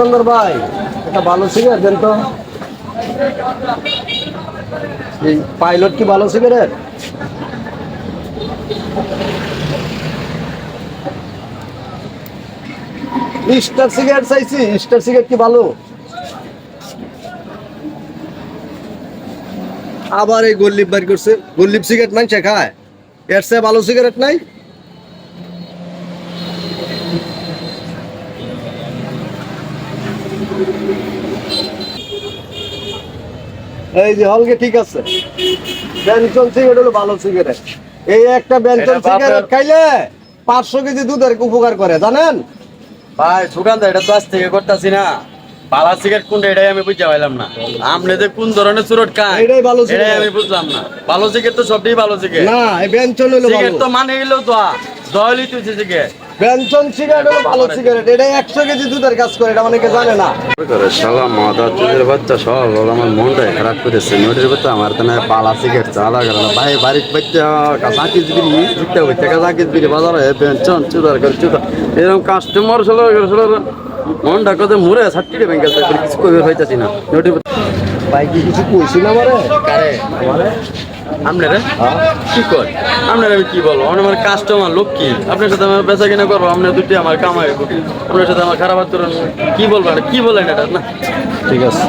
দোকানদার ভাই। এটা ভালো সিগারেট দেন তো। এই পাইলট কি ভালো সিগারেট স্টার সিগারেট চাইছি স্টার সিগারেট কি ভালো? আবার এই গোল্লিপ বার করছে। গোল্লিপ সিগারেট নাই খায়। এর চেয়ে ভালো সিগারেট নাই? এই যে হলকে ঠিক আছে। বেনসন সিগারেট হলো ভালো সিগারেট এই একটা বাপের- সিগারেট খাইলে পাঁচশো কেজি দুধের উপকার করে জানেন? ভাই সুকান্ত এটা তো আজ থেকে করতেছি না। পালা সিগারেট কোনটা এটাই আমি বুঝতে পারলাম না। আপনি যে কোন ধরনের চুরট খান এটাই ভালো এটাই। আমি বুঝলাম না। ভালো সিগারেট তো সবটাই ভালো সিগারেট না হলো সিগারেট তো মানে দহলি তুই সিগারেট বেনসন সিগারেট হলো ভালো সিগারেট এটাই একশো কেজি দুধের কাজ করে এটা অনেকে জানে না। শালা মাদা চুলের বাচ্চা সব আমার মনটাই খারাপ করেছে। নোটির বাচ্চা আমার তো না পালা সিগারেট চালা গেল না। ভাই বাড়ির বাচ্চা কাঁচাকিস বিড়ি বাজার হয়ে পেনশন চুদার করে চুদার এরকম কাস্টমার ছিল ছিল মনটা কত মুড়ে সাতটি ব্যাংকে কিছু হইতাছি না। নোটির ভাই কি কিছু কইছি না আমারে? কারে? আপনারা কি কর? আপনার আমি কি বলব? আমার কাস্টমার লোক কি? আপনার সাথে আমার বেচা কিনা করব আপনার দুটি আমার কামাই আপনার সাথে আমার খারাপ আচরণ কি বলব? কি বলেন এটা? না। ঠিক আছে।